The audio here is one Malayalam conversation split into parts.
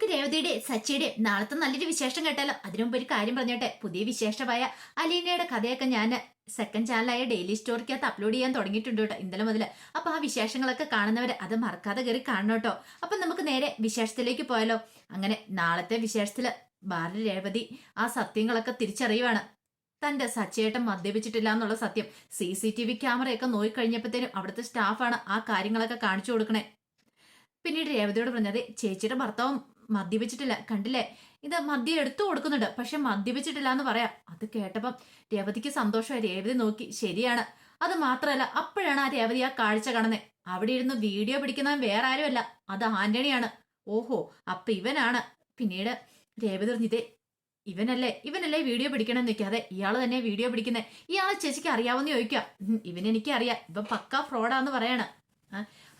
നമുക്ക് രേവതിയുടെ സച്ചിയുടെ നാളത്തെ നല്ലൊരു വിശേഷം കേട്ടാലോ? അതിനു മുമ്പ് ഒരു കാര്യം പറഞ്ഞോട്ടെ. പുതിയ വിശേഷമായ അലീനയുടെ കഥയൊക്കെ ഞാൻ സെക്കൻഡ് ചാനലായ ഡെയിലി സ്റ്റോറിക്കകത്ത് അപ്ലോഡ് ചെയ്യാൻ തുടങ്ങിയിട്ടുണ്ട് കേട്ടോ ഇന്നലെ മുതൽ അപ്പൊ ആ വിശേഷങ്ങളൊക്കെ കാണുന്നവർ അത് മറക്കാതെ കയറി കാണണം കേട്ടോ. നമുക്ക് നേരെ വിശേഷത്തിലേക്ക് പോയാലോ? അങ്ങനെ നാളത്തെ വിശേഷത്തിൽ ഭാര്യ രേവതി ആ സത്യങ്ങളൊക്കെ തിരിച്ചറിയുവാണ്. തന്റെ സച്ചേട്ടൻ മദ്യപിച്ചിട്ടില്ല എന്നുള്ള സത്യം. സി സി ടി വി ക്യാമറയൊക്കെ നോക്കിക്കഴിഞ്ഞപ്പോഴത്തേനും അവിടുത്തെ സ്റ്റാഫാണ് ആ കാര്യങ്ങളൊക്കെ കാണിച്ചു കൊടുക്കണേ. പിന്നീട് രേവതിയോട് പറഞ്ഞത് ചേച്ചിയുടെ ഭർത്താവും മദ്യപിച്ചിട്ടില്ല. കണ്ടില്ലേ? ഇത് മദ്യം എടുത്തു കൊടുക്കുന്നുണ്ട്. പക്ഷെ മദ്യപിച്ചിട്ടില്ല എന്ന് പറയാം. അത് കേട്ടപ്പം രേവതിക്ക് സന്തോഷമായി. രേവതി നോക്കി. ശരിയാണ്. അത് മാത്രമല്ല അപ്പോഴാണ് ആ രേവതി ആ കാഴ്ച കാണുന്നത് അവിടെ ഇരുന്ന് വീഡിയോ പിടിക്കുന്നവൻ വേറെ ആരുമല്ല. അത് ആന്റണിയാണ്. ഓഹോ അപ്പൊ ഇവനാണ്. പിന്നീട് രേവതി പറഞ്ഞിതേ ഇവനല്ലേ ഇവനല്ലേ വീഡിയോ പിടിക്കണം നിൽക്കാതെ ഇയാൾ തന്നെ വീഡിയോ പിടിക്കുന്നത് ഇയാളെ ചേച്ചിക്ക് അറിയാവുന്ന ചോദിക്കാം. ഇവനെനിക്ക് അറിയാം ഇവൻ പക്ക ഫ്രോഡാന്ന് പറയണം.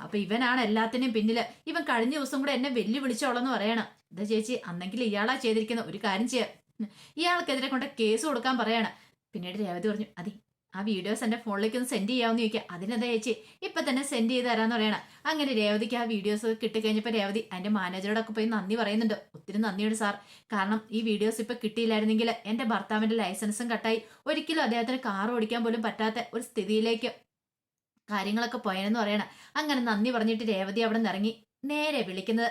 അപ്പൊ ഇവനാണ് എല്ലാത്തിനും പിന്നിൽ. ഇവൻ കഴിഞ്ഞ ദിവസം കൂടെ എന്നെ വെല്ലുവിളിച്ചോളെന്ന് പറയണം. എന്താ ചേച്ചി അന്നെങ്കിൽ ഇയാളാ ചെയ്തിരിക്കുന്ന. ഒരു കാര്യം ചെയ്യാം. ഇയാൾക്കെതിരെ കൊണ്ട് കേസ് കൊടുക്കാൻ പറയാണ്. പിന്നീട് രേവതി പറഞ്ഞു അതെ ആ വീഡിയോസ് എന്റെ ഫോണിലേക്ക് ഒന്ന് സെൻഡ് ചെയ്യാമെന്ന് ചോദിക്കുക അതിനെന്താ ചേച്ചി? ഇപ്പൊ തന്നെ സെൻഡ് ചെയ്ത് തരാന്ന് പറയണം. അങ്ങനെ രേവതിക്ക് ആ വീഡിയോസ് കിട്ടിക്കഴിഞ്ഞപ്പോൾ രേവതി അതിന്റെ മാനേജറോടൊക്കെ പോയി നന്ദി പറയുന്നുണ്ട്. ഒത്തിരി നന്ദിയുണ്ട് സാർ. കാരണം ഈ വീഡിയോസ് ഇപ്പൊ കിട്ടിയില്ലായിരുന്നെങ്കിൽ എന്റെ ഭർത്താവിന്റെ ലൈസൻസും കട്ടായി. ഒരിക്കലും അദ്ദേഹത്തിന് കാർ ഓടിക്കാൻ പോലും പറ്റാത്ത ഒരു സ്ഥിതിയിലേക്ക് കാര്യങ്ങളൊക്കെ പോയെന്ന് പറയണം. അങ്ങനെ നന്ദി പറഞ്ഞിട്ട് രേവതി അവിടെ നിന്ന് ഇറങ്ങി നേരെ വിളിക്കുന്നത്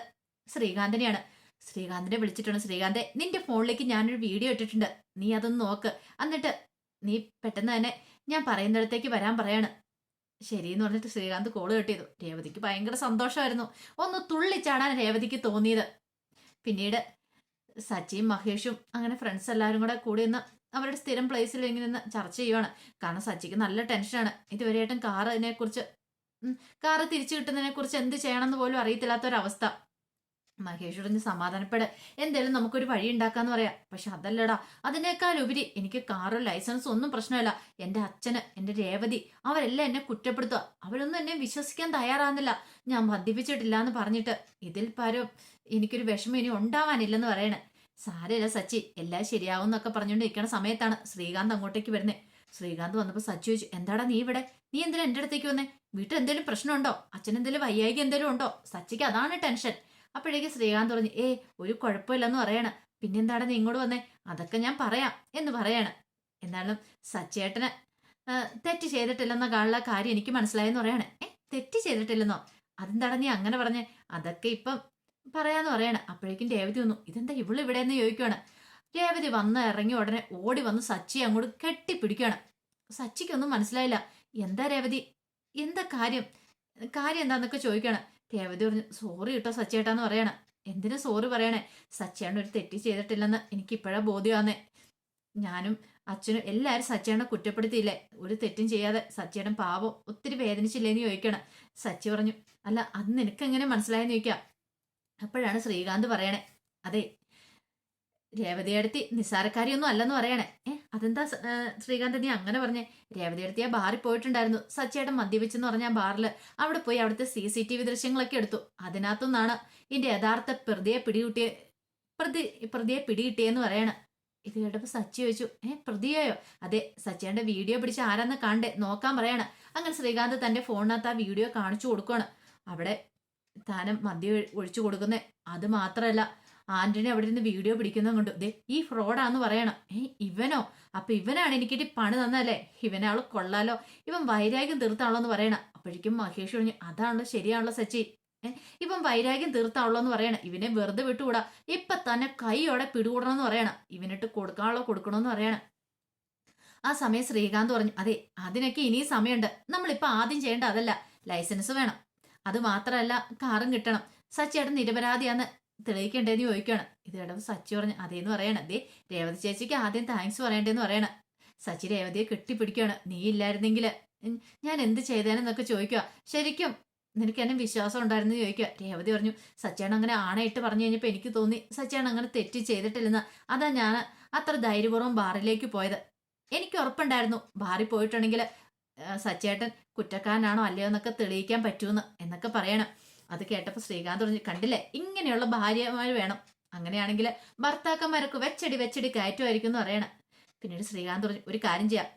ശ്രീകാന്തിനെയാണ്. ശ്രീകാന്തിനെ വിളിച്ചിട്ടുണ്ട്. ശ്രീകാന്തെ നിന്റെ ഫോണിലേക്ക് ഞാനൊരു വീഡിയോ ഇട്ടിട്ടുണ്ട്. നീ അതൊന്ന് നോക്ക്. എന്നിട്ട് നീ പെട്ടെന്ന് തന്നെ ഞാൻ പറയുന്നിടത്തേക്ക് വരാൻ പറയാണ്. ശരിയെന്ന് പറഞ്ഞിട്ട് ശ്രീകാന്ത് കോൾ കെട്ടിയതു. രേവതിക്ക് ഭയങ്കര സന്തോഷമായിരുന്നു. ഒന്ന് തുള്ളിച്ചാടാൻ രേവതിക്ക് തോന്നിയത്. പിന്നീട് സച്ചിയും മഹേഷും അങ്ങനെ ഫ്രണ്ട്സ് എല്ലാവരും കൂടെ കൂടി നിന്ന് അവരുടെ സ്ഥിരം പ്ലേസിൽ ഇങ്ങനെ നിന്ന് ചർച്ച ചെയ്യുവാണ്. കാരണം സച്ചിക്ക് നല്ല ടെൻഷനാണ് ഇതുവരെയായിട്ടും കാറിനെ കുറിച്ച് കാറ് തിരിച്ചു കിട്ടുന്നതിനെ കുറിച്ച് എന്ത് ചെയ്യണമെന്ന് പോലും അറിയത്തില്ലാത്തൊരവസ്ഥ. മഹേഷ് പറഞ്ഞ് സമാധാനപ്പെട്. എന്തായാലും നമുക്കൊരു വഴി ഉണ്ടാക്കാന്ന് പറയാം. പക്ഷെ അതല്ലടാ അതിനേക്കാൾ ഉപരി എനിക്ക് കാറ് ലൈസൻസ് ഒന്നും പ്രശ്നമല്ല. എന്റെ അച്ഛന് എന്റെ രേവതി അവരെല്ലാം എന്നെ കുറ്റപ്പെടുത്തുക അവരൊന്നും എന്നെ വിശ്വസിക്കാൻ തയ്യാറാകുന്നില്ല. ഞാൻ മദ്യപിച്ചിട്ടില്ല എന്ന് പറഞ്ഞിട്ട് ഇതിൽ പരം എനിക്കൊരു വിഷമം ഇനി ഉണ്ടാവാനില്ലെന്ന് പറയണേ. സാരമില്ല സച്ചി എല്ലാം ശരിയാവും എന്നൊക്കെ സമയത്താണ് ശ്രീകാന്ത് അങ്ങോട്ടേക്ക് വരുന്നത് ശ്രീകാന്ത് വന്നപ്പോൾ സച്ചി ചോദിച്ചു എന്താടാ നീ ഇവിടെ? നീ എന്തിനാ എന്റെ അടുത്തേക്ക് വന്നേ? വീട്ടിൽ എന്തെങ്കിലും പ്രശ്നമുണ്ടോ? അച്ഛൻ എന്തെങ്കിലും വയ്യായിക എന്തെങ്കിലും ഉണ്ടോ? സച്ചിക്ക് അതാണ് ടെൻഷൻ. അപ്പോഴേക്ക് ശ്രീകാന്ത് പറഞ്ഞു ഏ ഒരു കുഴപ്പമില്ലെന്ന് പറയണം. പിന്നെന്താടാ നീ ഇങ്ങോട്ട് വന്നേ? അതൊക്കെ ഞാൻ പറയാം എന്ന് പറയാണ്. എന്നാലും സച്ചേട്ടന് തെറ്റ് ചെയ്തിട്ടില്ലെന്ന കാണുള്ള കാര്യം എനിക്ക് മനസ്സിലായെന്ന് പറയാണ്. ഏ തെറ്റ് ചെയ്തിട്ടില്ലെന്നോ? അതെന്താടാ നീ അങ്ങനെ പറഞ്ഞേ? അതൊക്കെ ഇപ്പം പറയാന്ന് പറയണം. അപ്പോഴേക്കും രേവതി വന്നു. ഇതെന്താ ഇവൾ ഇവിടെ എന്ന് ചോദിക്കുകയാണ് രേവതി വന്ന് ഇറങ്ങി ഉടനെ ഓടി വന്ന് സച്ചി അങ്ങോട്ട് കെട്ടിപ്പിടിക്കുകയാണ് സച്ചിക്കൊന്നും മനസ്സിലായില്ല. എന്താ രേവതി? എന്താ കാര്യം? കാര്യം എന്താന്നൊക്കെ ചോദിക്കുകയാണ് രേവതി പറഞ്ഞു സോറി കിട്ടോ സച്ചേട്ടാന്ന് പറയണം. എന്തിനു സോറി പറയണേ? സച്ചേട്ടൻ ഒരു തെറ്റ് ചെയ്തിട്ടില്ലെന്ന് എനിക്ക് ഇപ്പോഴാ ബോധ്യമാന്നേ ഞാനും അച്ഛനും എല്ലാവരും സച്ചേട്ടനെ കുറ്റപ്പെടുത്തിയില്ലേ? ഒരു തെറ്റും ചെയ്യാതെ സച്ചേട്ടൻ പാവം ഒത്തിരി വേദനിച്ചില്ലേന്ന് ചോദിക്കണം സച്ചി പറഞ്ഞു അല്ല അത് നിനക്ക് എങ്ങനെ മനസ്സിലായെന്ന് ചോദിക്കാം. അപ്പോഴാണ് ശ്രീകാന്ത് പറയണേ അതെ രേവതിയടുത്തി നിസ്സാരക്കാരിയൊന്നും അല്ലെന്ന് പറയണേ. ഏ അതെന്താ ശ്രീകാന്ത് നീ അങ്ങനെ പറഞ്ഞേ? രേവതിയടുത്തി ആ ബാറിൽ പോയിട്ടുണ്ടായിരുന്നു. സച്ചേട്ടൻ മദ്യപിച്ചെന്ന് പറഞ്ഞ ആ ബാറിൽ അവിടെ പോയി അവിടുത്തെ സി സി ടി വി ദൃശ്യങ്ങളൊക്കെ എടുത്തു. അതിനകത്തുനിന്നാണ് ഇതിന്റെ യഥാർത്ഥ പ്രതിയെ പിടികൂട്ടിയ പ്രതി പ്രതിയെ പിടികിട്ടിയെന്ന് പറയണ. ഇത് കേട്ടപ്പോ സച്ചി ചോദിച്ചു ഏ പ്രതിയായോ? അതെ സച്ചേന്റെ വീഡിയോ പിടിച്ച് ആരാന്ന് കണ്ടേ നോക്കാൻ പറയണ. അങ്ങനെ ശ്രീകാന്ത് തന്റെ ഫോണിനകത്ത് ആ വീഡിയോ കാണിച്ചു കൊടുക്കുകയാണ് അവിടെ താനും മദ്യം ഒഴി- ഒഴിച്ചു കൊടുക്കുന്നേ. അത് മാത്രമല്ല ആന്റണി അവിടെ നിന്ന് വീഡിയോ പിടിക്കുന്നത് കൊണ്ട്. ദേ ഈ ഫ്രോഡാന്ന് പറയണം. ഏ ഇവനോ? അപ്പൊ ഇവനാണ് എനിക്കിട്ട് പണി തന്നല്ലേ ഇവനാൾ കൊള്ളാലോ. ഇവൻ വൈരാഗ്യം തീർത്താണല്ലോ എന്ന് പറയണം. അപ്പോഴേക്കും മഹേഷ് പറഞ്ഞു അതാണല്ലോ ശരിയാണല്ലോ സച്ചി. ഇവൻ വൈരാഗ്യം തീർത്താണല്ലോ എന്ന് പറയണം. ഇവനെ വെറുതെ വിട്ടുകൂടാ. ഇപ്പൊ തന്നെ കൈയോടെ പിടികൂടണം എന്ന് പറയണം. ഇവനിട്ട് കൊടുക്കാനുള്ള കൊടുക്കണമെന്ന് പറയണം. ആ സമയം ശ്രീകാന്ത് പറഞ്ഞു അതെ അതിനൊക്കെ ഇനിയും സമയമുണ്ട്. നമ്മളിപ്പോ ആദ്യം ചെയ്യേണ്ട അതല്ല. ലൈസൻസ് വേണം. അത് മാത്രമല്ല കാറും കിട്ടണം. സച്ചിയേട്ടൻ നിരപരാധിയാന്ന് തെളിയിക്കണ്ടേന്ന് ചോദിക്കുകയാണ്. ഇത് കേട്ടപ്പോൾ സച്ചി പറഞ്ഞു അതേന്ന് പറയണം. ദേ രേവതി ചേച്ചിക്ക് ആദ്യം താങ്ക്സ് പറയണ്ടേന്ന് പറയണം. സച്ചി രേവതിയെ കെട്ടിപ്പിടിക്കുകയാണ്. നീ ഇല്ലായിരുന്നെങ്കിൽ ഞാൻ എന്ത് ചെയ്തേനെന്നൊക്കെ ചോദിക്കുക. ശരിക്കും നിനക്ക് എന്നെ വിശ്വാസം ഉണ്ടായിരുന്നു ചോദിക്കുക. രേവതി പറഞ്ഞു സച്ചിയാണ് അങ്ങനെ ആണയിട്ട് പറഞ്ഞു കഴിഞ്ഞപ്പോൾ എനിക്ക് തോന്നി സച്ചിയാണ് അങ്ങനെ തെറ്റ് ചെയ്തിട്ടില്ലെന്ന്. അതാ ഞാൻ അത്ര ധൈര്യപൂർവം ബാറിലേക്ക് പോയത്. എനിക്ക് ഉറപ്പുണ്ടായിരുന്നു. ബാറിൽ പോയിട്ടുണ്ടെങ്കിൽ സച്ചേട്ടൻ കുറ്റക്കാരനാണോ അല്ലയോ എന്നൊക്കെ തെളിയിക്കാൻ പറ്റൂന്ന് എന്നൊക്കെ പറയണം. അത് കേട്ടപ്പോൾ ശ്രീകാന്ത് പറഞ്ഞു കണ്ടില്ലേ? ഇങ്ങനെയുള്ള ഭാര്യമാർ വേണം. അങ്ങനെയാണെങ്കിൽ ഭർത്താക്കന്മാരൊക്കെ വെച്ചടി വെച്ചടി കയറ്റുമായിരിക്കും എന്ന് പറയണം. പിന്നീട് ശ്രീകാന്ത് പറഞ്ഞു ഒരു കാര്യം ചെയ്യാം.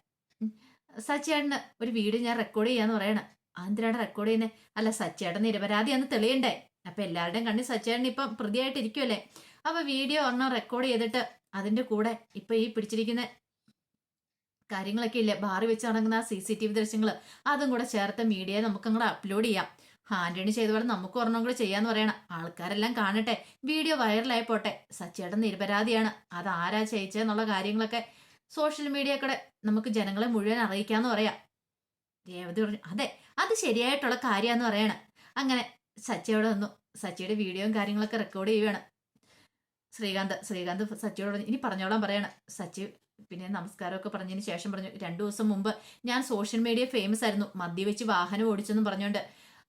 സച്ചേട്ടന് ഒരു വീഡിയോ ഞാൻ റെക്കോർഡ് ചെയ്യാന്ന് പറയണം. എന്തിനാണ് റെക്കോർഡ് ചെയ്യുന്നത് അല്ല സച്ചേട്ടൻ നിരപരാധിയാന്ന് തെളിയണ്ടേ? അപ്പൊ എല്ലാവരുടെയും കണ്ണി സച്ചേട്ടൻ ഇപ്പം പ്രതിയായിട്ടിരിക്കുമല്ലേ അപ്പൊ വീഡിയോ ഒരെണ്ണം റെക്കോർഡ് ചെയ്തിട്ട് അതിന്റെ കൂടെ ഇപ്പൊ ഈ പിടിച്ചിരിക്കുന്ന കാര്യങ്ങളൊക്കെ ഇല്ലേ? ബാറി വെച്ച് നടക്കുന്ന ആ സി സി ടി വി ദൃശ്യങ്ങൾ അതും കൂടെ ചേർത്ത് മീഡിയയെ നമുക്ക് അങ്ങോട്ട് അപ്ലോഡ് ചെയ്യാം. ആന്റണി ചെയ്ത പോലെ നമുക്ക് ഒരെണ്ണം കൂടെ ചെയ്യാന്ന് പറയണം. ആൾക്കാരെല്ലാം കാണട്ടെ. വീഡിയോ വൈറലായി പോട്ടെ. സച്ചേട്ടൻ നിരപരാധിയാണ്. അത് ആരാ ചെയ്യിച്ചെന്നുള്ള കാര്യങ്ങളൊക്കെ സോഷ്യൽ മീഡിയ കൂടെ നമുക്ക് ജനങ്ങളെ മുഴുവൻ അറിയിക്കാന്ന് പറയാം. രേവതി പറഞ്ഞു അതെ അത് ശരിയായിട്ടുള്ള കാര്യമാന്ന് പറയണം. അങ്ങനെ സച്ചയോട് വന്നു. സച്ചിയുടെ വീഡിയോയും കാര്യങ്ങളൊക്കെ റെക്കോർഡ് ചെയ്യുകയാണ് ശ്രീകാന്ത് ശ്രീകാന്ത് സച്ചിയോട് ഇനി പറഞ്ഞോളാൻ പറയാണ്. സച്ചി പിന്നെ നമസ്കാരമൊക്കെ പറഞ്ഞതിന് ശേഷം പറഞ്ഞു രണ്ടു ദിവസം മുമ്പ് ഞാൻ സോഷ്യൽ മീഡിയ ഫേമസ് ആയിരുന്നു. മദ്യവെച്ച് വാഹനം ഓടിച്ചെന്നും പറഞ്ഞുകൊണ്ട്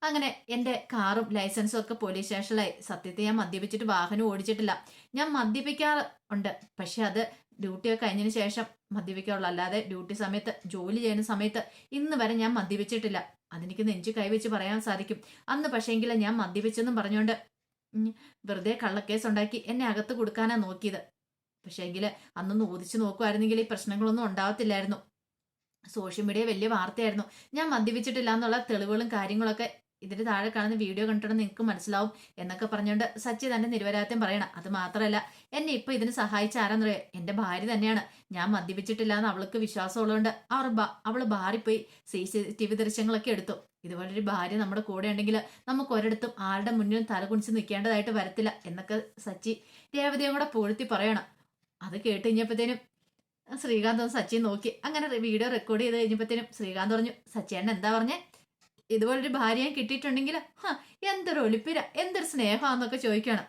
അങ്ങനെ എന്റെ കാറും ലൈസൻസും ഒക്കെ പോലീസ് സ്റ്റേഷനിലായി സത്യത്തെ ഞാൻ മദ്യപിച്ചിട്ട് വാഹനം ഓടിച്ചിട്ടില്ല. ഞാൻ മദ്യപിക്കാറ് ഉണ്ട് പക്ഷെ അത് ഡ്യൂട്ടിയൊക്കെ കഴിഞ്ഞതിന് ശേഷം മദ്യപിക്കാറുള്ളൂ. അല്ലാതെ ഡ്യൂട്ടി സമയത്ത് ജോലി ചെയ്യുന്ന സമയത്ത് ഇന്ന് വരെ ഞാൻ മദ്യപിച്ചിട്ടില്ല. അതെനിക്ക് നെഞ്ചു കൈവച്ച് പറയാൻ സാധിക്കും. അന്ന് പക്ഷേങ്കിൽ ഞാൻ മദ്യപിച്ചെന്നും പറഞ്ഞുകൊണ്ട് വെറുതെ കള്ളക്കേസ് ഉണ്ടാക്കി എന്നെ അകത്ത് കൊടുക്കാനാ നോക്കിയത്. പക്ഷേങ്കിൽ അന്നൊന്ന് ഓദിച്ചു നോക്കുമായിരുന്നെങ്കിൽ ഈ പ്രശ്നങ്ങളൊന്നും ഉണ്ടാവത്തില്ലായിരുന്നു. സോഷ്യൽ മീഡിയ വലിയ വാർത്തയായിരുന്നു. ഞാൻ മദ്യപിച്ചിട്ടില്ല എന്നുള്ള തെളിവുകളും കാര്യങ്ങളൊക്കെ ഇതിന് താഴെ കാണുന്ന വീഡിയോ കണ്ടിട്ട് നിങ്ങൾക്ക് മനസ്സിലാവും എന്നൊക്കെ പറഞ്ഞുകൊണ്ട് സച്ചി തന്റെ നിരപരാധിത്വം പറയണം. അത് മാത്രമല്ല എന്നെ ഇപ്പൊ ഇതിന് സഹായിച്ച ആരാന്നറിയ? എന്റെ ഭാര്യ തന്നെയാണ്. ഞാൻ മദ്യപിച്ചിട്ടില്ല എന്ന് അവൾക്ക് വിശ്വാസമുള്ളതുകൊണ്ട് അവർ അവൾ ബാറിപ്പോയി പോയി സി സി ടി വി ദൃശ്യങ്ങളൊക്കെ എടുത്തു. ഇതുപോലൊരു ഭാര്യ നമ്മുടെ കൂടെ ഉണ്ടെങ്കിൽ നമുക്ക് ഒരിടത്തും ആരുടെ മുന്നിലും തലകുണിച്ച് നിൽക്കേണ്ടതായിട്ട് വരത്തില്ല എന്നൊക്കെ സച്ചി രേവതിയും കൂടെ പൂഴ്ത്തി പറയണം. അത് കേട്ട് കഴിഞ്ഞപ്പോഴത്തേനും ശ്രീകാന്ത് സച്ചിൻ നോക്കി. അങ്ങനെ വീഡിയോ റെക്കോർഡ് ചെയ്ത് കഴിഞ്ഞപ്പോഴത്തേനും ശ്രീകാന്ത് പറഞ്ഞു സച്ചേട്ടൻ എന്താ പറഞ്ഞേ? ഇതുപോലൊരു ഭാര്യയെ കിട്ടിയിട്ടുണ്ടെങ്കിൽ ഹാ എന്തൊരു ഒളിപ്പിര എന്തൊരു സ്നേഹമാന്നൊക്കെ ചോദിക്കണം.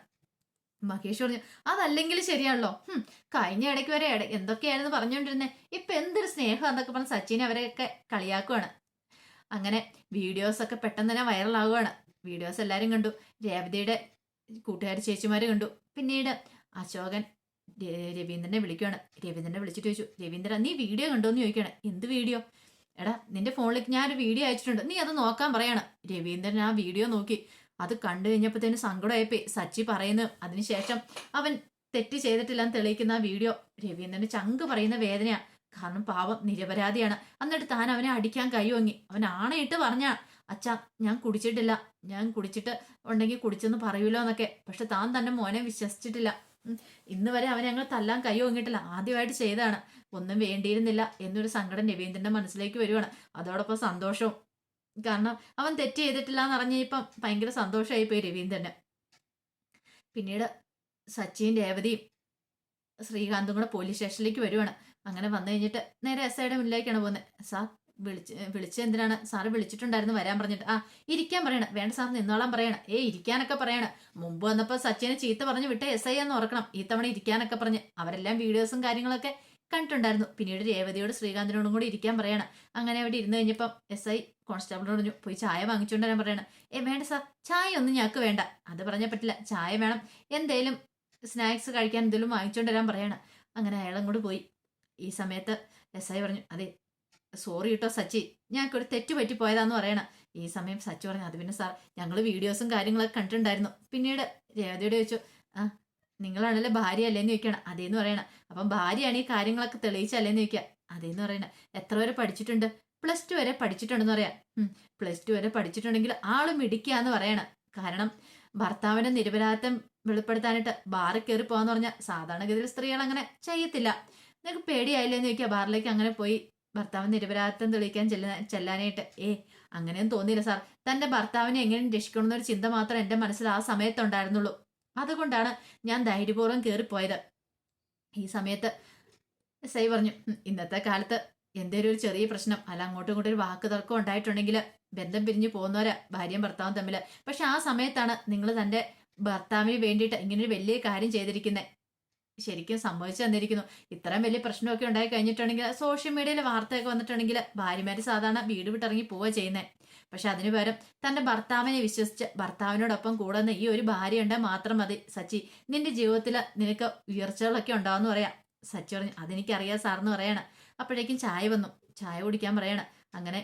മഹേഷ് പറഞ്ഞു അതല്ലെങ്കിൽ ശരിയാണല്ലോ. ഹും, കഴിഞ്ഞ ഇടയ്ക്ക് വരെ ഇട എന്തൊക്കെയായിരുന്നു പറഞ്ഞുകൊണ്ടിരുന്നേ? ഇപ്പൊ എന്തൊരു സ്നേഹം എന്നൊക്കെ പറഞ്ഞ് സച്ചിനെ അവരെയൊക്കെ കളിയാക്കുവാണ്. അങ്ങനെ വീഡിയോസ് ഒക്കെ പെട്ടെന്ന് തന്നെ വൈറലാകുവാണ്. വീഡിയോസ് എല്ലാരും കണ്ടു. രേവതിയുടെ കൂട്ടുകാരി ചേച്ചിമാര് കണ്ടു. പിന്നീട് അശോകൻ രവീന്ദ്രനെ വിളിക്കുവാണ്. രവീന്ദ്രനെ വിളിച്ചിട്ട് ചോദിച്ചു രവീന്ദ്ര നീ വീഡിയോ കണ്ടോ എന്ന് ചോദിക്കുകയാണ്. എന്ത് വീഡിയോ? എടാ നിന്റെ ഫോണിലേക്ക് ഒരു വീഡിയോ അയച്ചിട്ടുണ്ട്. നീ അത് നോക്കാൻ പറയാണ്. രവീന്ദ്രൻ ആ വീഡിയോ നോക്കി. അത് കണ്ടു കഴിഞ്ഞപ്പോഴത്തേന് സങ്കടമായപ്പേ സച്ചി പറയുന്നു അതിനുശേഷം അവൻ തെറ്റ് ചെയ്തിട്ടില്ലെന്ന് തെളിയിക്കുന്ന ആ വീഡിയോ രവീന്ദ്രന് ചങ്ക് പറയുന്ന വേദനയാ. കാരണം പാവം നിരപരാധിയാണ്. എന്നിട്ട് താൻ അവനെ അടിക്കാൻ കൈവങ്ങി അവൻ ആണയിട്ട് പറഞ്ഞ അച്ഛാ ഞാൻ കുടിച്ചിട്ടില്ല. ഞാൻ കുടിച്ചിട്ട് ഉണ്ടെങ്കിൽ കുടിച്ചെന്ന് പറയൂലോ എന്നൊക്കെ. പക്ഷെ താൻ തന്നെ മോനെ വിശ്വസിച്ചിട്ടില്ല. ഇന്ന് വരെ അവൻ ഞങ്ങൾ തല്ലാൻ കൈ വങ്ങിയിട്ടില്ല ആദ്യമായിട്ട് ചെയ്തതാണ്. ഒന്നും വേണ്ടിയിരുന്നില്ല എന്നൊരു സങ്കടം രവീന്ദ്രന്റെ മനസ്സിലേക്ക് വരുവാണ്. അതോടൊപ്പം സന്തോഷവും. കാരണം അവൻ തെറ്റ് ചെയ്തിട്ടില്ല എന്ന് അറിഞ്ഞപ്പം ഭയങ്കര സന്തോഷമായി പോയി രവീന്ദ്രന്. പിന്നീട് സച്ചിൻ രേവതിയും ശ്രീകാന്തും കൂടെ പോലീസ് സ്റ്റേഷനിലേക്ക് വരുവാണ്. അങ്ങനെ വന്നു കഴിഞ്ഞിട്ട് നേരെ എസ് ഐയുടെ മുന്നിലേക്കാണ് പോകുന്നത്. സാർ വിളിച്ച് വിളിച്ച എന്തിനാണ്? സാറ് വിളിച്ചിട്ടുണ്ടായിരുന്നു വരാൻ പറഞ്ഞിട്ട്. ആ ഇരിക്കാൻ പറയണം. വേണ്ട സാർ നിന്നോളാൻ പറയണം. ഏ ഇരിക്കാനൊക്കെ പറയണം. മുമ്പ് വന്നപ്പോൾ സച്ചിനെ ചീത്ത പറഞ്ഞു വിട്ട എസ് ഐ എന്ന് ഓർക്കണം. ഈ തവണ ഇരിക്കാനൊക്കെ പറഞ്ഞ്. അവരെല്ലാം വീഡിയോസും കാര്യങ്ങളൊക്കെ കണ്ടിട്ടുണ്ടായിരുന്നു. പിന്നീട് രേവതിയോട് ശ്രീകാന്തിനോടും കൂടി ഇരിക്കാൻ പറയണം. അങ്ങനെ അവിടെ ഇരുന്ന് കഴിഞ്ഞപ്പം എസ് ഐ കോൺസ്റ്റബിളിനോട് പറഞ്ഞു പോയി ചായ വാങ്ങിച്ചുകൊണ്ട് വരാൻ പറയണം. ഏ വേണ്ട സാർ. ചായ ഒന്നും ഞങ്ങൾക്ക് വേണ്ട. അത് പറഞ്ഞാൽ പറ്റില്ല. ചായ വേണം. എന്തേലും സ്നാക്സ് കഴിക്കാൻ എന്തെങ്കിലും വാങ്ങിച്ചുകൊണ്ട് വരാൻ പറയണം. അങ്ങനെ അയാളും കൂടി പോയി. ഈ സമയത്ത് എസ് ഐ പറഞ്ഞു അതെ സോറി കേട്ടോ സച്ചി. ഞങ്ങൾക്ക് ഒരു തെറ്റ് പറ്റി പോയതാന്ന് പറയണം. ഈ സമയം സച്ചി പറഞ്ഞു അത് പിന്നെ സാർ ഞങ്ങൾ വീഡിയോസും കാര്യങ്ങളൊക്കെ കണ്ടിട്ടുണ്ടായിരുന്നു. പിന്നീട് രേവതിയോട് ചോദിച്ചു ആ നിങ്ങളാണല്ലേ ഭാര്യ അല്ലേന്ന് ചോദിക്കണം? അതേന്ന് പറയണം. അപ്പം ഭാര്യയാണ് ഈ കാര്യങ്ങളൊക്കെ തെളിയിച്ചല്ലേന്ന് ചോദിക്കുക അതേന്ന് പറയണം എത്ര വരെ പഠിച്ചിട്ടുണ്ട്? പ്ലസ് ടു വരെ പഠിച്ചിട്ടുണ്ടെന്ന് പറയാം. പ്ലസ് ടു വരെ പഠിച്ചിട്ടുണ്ടെങ്കിൽ ആൾ മിടിക്കാന്ന് പറയണം. കാരണം ഭർത്താവിന്റെ നിരപരാധിത്വം വെളിപ്പെടുത്താനായിട്ട് ബാറിൽ കയറി പോകാന്ന് പറഞ്ഞാൽ സാധാരണഗതിയിൽ സ്ത്രീകൾ അങ്ങനെ ചെയ്യത്തില്ല. നിനക്ക് പേടിയായില്ലേന്ന് ചോദിക്കുക ബാറിലേക്ക് അങ്ങനെ പോയി ഭർത്താവ് നിരപരാധിത്വം തെളിയിക്കാൻ ചെല്ല ചെല്ലാനായിട്ട്. ഏ അങ്ങനെയൊന്നും തോന്നിയില്ല സാർ. തന്റെ ഭർത്താവിനെ എങ്ങനെ രക്ഷിക്കണം എന്നൊരു ചിന്ത മാത്രം എന്റെ മനസ്സിൽ ആ സമയത്തുണ്ടായിരുന്നുള്ളൂ. അതുകൊണ്ടാണ് ഞാൻ ധൈര്യപൂർവം കയറിപ്പോയത് ഈ സമയത്ത് സൈ പറഞ്ഞു ഇന്നത്തെ കാലത്ത് എന്തേലും ഒരു ചെറിയ പ്രശ്നം അല്ല അങ്ങോട്ടും ഇങ്ങോട്ടും ഒരു വാക്ക് തർക്കം ഉണ്ടായിട്ടുണ്ടെങ്കിൽ ബന്ധം പിരിഞ്ഞു പോകുന്നവരാ ഭാര്യയും ഭർത്താവും തമ്മിൽ പക്ഷെ ആ സമയത്താണ് നിങ്ങൾ തന്റെ ഭർത്താവിന് വേണ്ടിയിട്ട് ഇങ്ങനൊരു വലിയ കാര്യം ചെയ്തിരിക്കുന്നത് ശരിക്കും സംഭവിച്ചു തന്നിരിക്കുന്നു. ഇത്രയും വലിയ പ്രശ്നമൊക്കെ ഉണ്ടായി കഴിഞ്ഞിട്ടുണ്ടെങ്കിൽ സോഷ്യൽ മീഡിയയിൽ വാർത്തയൊക്കെ വന്നിട്ടുണ്ടെങ്കിൽ ഭാര്യമാര് സാധാരണ വീട് വിട്ടിറങ്ങി പോവുക ചെയ്യുന്നത് പക്ഷെ അതിനു പകരം തന്റെ ഭർത്താവിനെ വിശ്വസിച്ച് ഭർത്താവിനോടൊപ്പം കൂടുന്ന ഈ ഒരു ഭാര്യ ഉണ്ടെങ്കിൽ മാത്രം മതി. സച്ചി നിന്റെ ജീവിതത്തിൽ നിനക്ക് ഉയർച്ചകളൊക്കെ ഉണ്ടാവെന്ന് പറയാം. സച്ചി പറഞ്ഞു അതെനിക്കറിയാം സാറെന്ന് പറയാണ്. അപ്പോഴേക്കും ചായ വന്നു. ചായ കുടിക്കാൻ പറയണം. അങ്ങനെ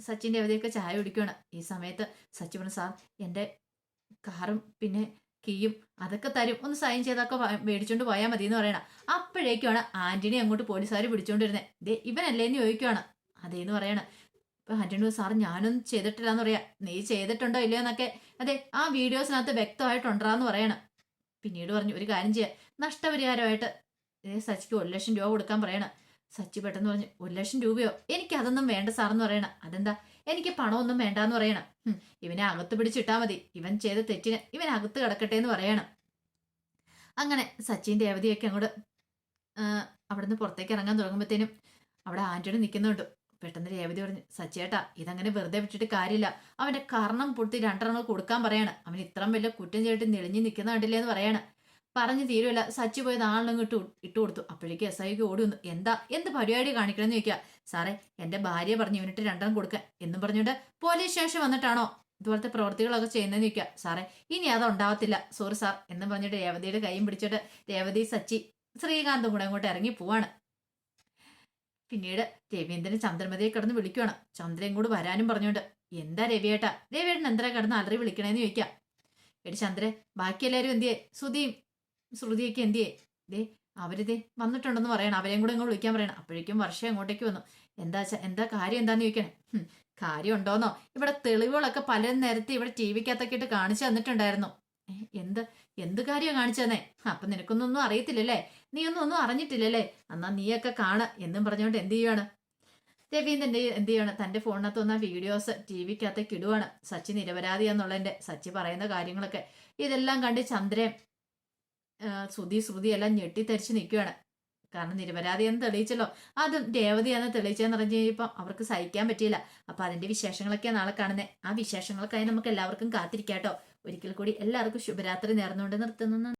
സച്ചിന്റെ അവധിയൊക്കെ ചായ കുടിക്കുകയാണ് ഈ സമയത്ത് സച്ചി പറഞ്ഞു സാർ എന്റെ കാറും പിന്നെ കീയും അതൊക്കെ തരും. ഒന്ന് സൈൻ ചെയ്തൊക്കെ മേടിച്ചോണ്ട് പോയാൽ മതി എന്ന് പറയണം. അപ്പോഴേക്കുമാണ് ആന്റണി അങ്ങോട്ട് പോലീസുകാർ പിടിച്ചോണ്ടിരുന്നത് ദേ ഇവനല്ലേ എന്ന് ചോദിക്കുവാണ്. അതേന്ന് പറയണം. അപ്പൊ ആന്റണി സാർ ഞാനൊന്നും ചെയ്തിട്ടില്ല എന്ന് പറയാ. നീ ചെയ്തിട്ടുണ്ടോ ഇല്ലയോ എന്നൊക്കെ. അതെ ആ വീഡിയോസിനകത്ത് വ്യക്തമായിട്ടുണ്ടാന്ന് പറയണം. പിന്നീട് പറഞ്ഞു ഒരു കാര്യം ചെയ്യാം. നഷ്ടപരിഹാരമായിട്ട് സച്ചിക്ക് ഒരു ലക്ഷം രൂപ കൊടുക്കാൻ പറയണം. സച്ചി പെട്ടെന്ന് പറഞ്ഞു ഒരു ലക്ഷം രൂപയോ? എനിക്ക് അതൊന്നും വേണ്ട സാറെന്ന് പറയണം. അതെന്താ? എനിക്ക് പണമൊന്നും വേണ്ടാന്ന് പറയണം. ഇവനെ അകത്ത് പിടിച്ചിട്ടാ മതി. ഇവൻ ചെയ്ത തെറ്റിന് ഇവൻ അകത്ത് കിടക്കട്ടെ എന്ന് പറയണം. അങ്ങനെ സച്ചിൻ രേവതിയൊക്കെ അങ്ങോട്ട് അവിടുന്ന് പുറത്തേക്ക് ഇറങ്ങാൻ തുടങ്ങുമ്പോഴത്തേനും അവിടെ ആന്റണി നിൽക്കുന്നുണ്ട് പെട്ടെന്ന് രേവതി പറഞ്ഞു സച്ചേട്ടാ ഇതങ്ങനെ വെറുതെ വിട്ടിട്ട് കാര്യമില്ല. അവന്റെ കർണം പൊട്ടി രണ്ടെണ്ണം കൊടുക്കാൻ പറയാണ്. അവൻ ഇത്രയും വലിയ കുറ്റം ചെയ്തിട്ട് നെളിഞ്ഞു നിൽക്കുന്ന കണ്ടില്ലേ എന്ന് പറയാണ്. പറഞ്ഞു തീരുമല്ല സച്ചി പോയത് ആളിനും ഇട്ട് ഇട്ട് കൊടുത്തു. അപ്പോഴേക്ക് എസ് ഐക്ക് ഓടി വന്നു. എന്താ? എന്ത് പരിപാടി കാണിക്കണമെന്ന് ചോദിക്കുക സാറേ എന്റെ ഭാര്യ പറഞ്ഞു ഇവനിട്ട് രണ്ടെണ്ണം കൊടുക്കാൻ. എന്നും പറഞ്ഞുകൊണ്ട് പോലീസ് സ്റ്റേഷൻ വന്നിട്ടാണോ ഇതുപോലത്തെ പ്രവൃത്തികളൊക്കെ ചെയ്യുന്നതെന്ന് ചോദിക്കുക. സാറേ ഇനി അത് ഉണ്ടാവത്തില്ല. സോറി സാർ എന്നും പറഞ്ഞിട്ട് രേവതിയുടെ കൈയും പിടിച്ചിട്ട് രേവതി സച്ചി ശ്രീകാന്തും കൂടെ അങ്ങോട്ട് ഇറങ്ങി പോവാണ്. പിന്നീട് രവീന്ദ്രൻ ചന്ദ്രമതിയെ കിടന്ന് വിളിക്കുവാണ്. ചന്ദ്രൻ കൂടെ വരാനും പറഞ്ഞുകൊണ്ട് എന്താ രവിയേട്ടാ? രവിയേട്ടൻ എന്തരാ കിടന്ന് അലറി വിളിക്കണേന്ന് ചോദിക്കാം എടി ചന്ദ്രൻ ബാക്കി എന്തിയേ? സുധിയും ശ്രുതിയൊക്കെ എന്തിയേ? ദേ അവരിതേ വന്നിട്ടുണ്ടെന്ന് പറയണം. അവരെയും കൂടെ ഇങ്ങോട്ട് വിളിക്കാൻ പറയണം. അപ്പോഴേക്കും വർഷം അങ്ങോട്ടേക്ക് വന്നു. എന്താ എന്താ കാര്യം എന്താന്ന് ചോദിക്കണേ? കാര്യം ഉണ്ടോന്നോ ഇവിടെ തെളിവുകളൊക്കെ പല നേരത്തെ ഇവിടെ ടി വിക്കകത്തൊക്കെ ഇട്ട് കാണിച്ചു തന്നിട്ടുണ്ടായിരുന്നു. എന്ത് എന്ത് കാര്യം കാണിച്ചു തന്നെ? അപ്പൊ നിനക്കൊന്നൊന്നും അറിയത്തില്ലല്ലേ? നീ ഒന്നും ഒന്നും അറിഞ്ഞിട്ടില്ലല്ലേ? എന്നാ നീയൊക്കെ കാണ എന്നും പറഞ്ഞുകൊണ്ട് എന്ത് ചെയ്യുവാണ്? രവീന്ദ്രൻ എന്ത് ചെയ്യാണ്? തന്റെ ഫോണിനകത്ത് വന്ന വീഡിയോസ് ടി വിക്കകത്തേക്ക് ഇടുവാണ്. സച്ചി നിരപരാധിയാന്നുള്ളതിന്റെ സച്ചി പറയുന്ന കാര്യങ്ങളൊക്കെ. ഇതെല്ലാം കണ്ട് ചന്ദ്രൻ ശ്രുതി ശ്രുതി എല്ലാം ഞെട്ടിത്തരിച്ച് നിൽക്കുകയാണ് കാരണം നിരപരാധി എന്ന് തെളിയിച്ചല്ലോ. അതും രേവതിയാന്ന് തെളിയിച്ചെന്ന് പറഞ്ഞു കഴിഞ്ഞപ്പോൾ അവർക്ക് സഹിക്കാൻ പറ്റിയില്ല. അപ്പൊ അതിന്റെ വിശേഷങ്ങളൊക്കെയാണ് നാളെ കാണുന്നത് ആ വിശേഷങ്ങൾക്കായി നമുക്ക് എല്ലാവർക്കും കാത്തിരിക്കാട്ടോ. ഒരിക്കൽ കൂടി എല്ലാവർക്കും ശുഭരാത്രി നേർന്നുകൊണ്ട് നിർത്തുന്നു.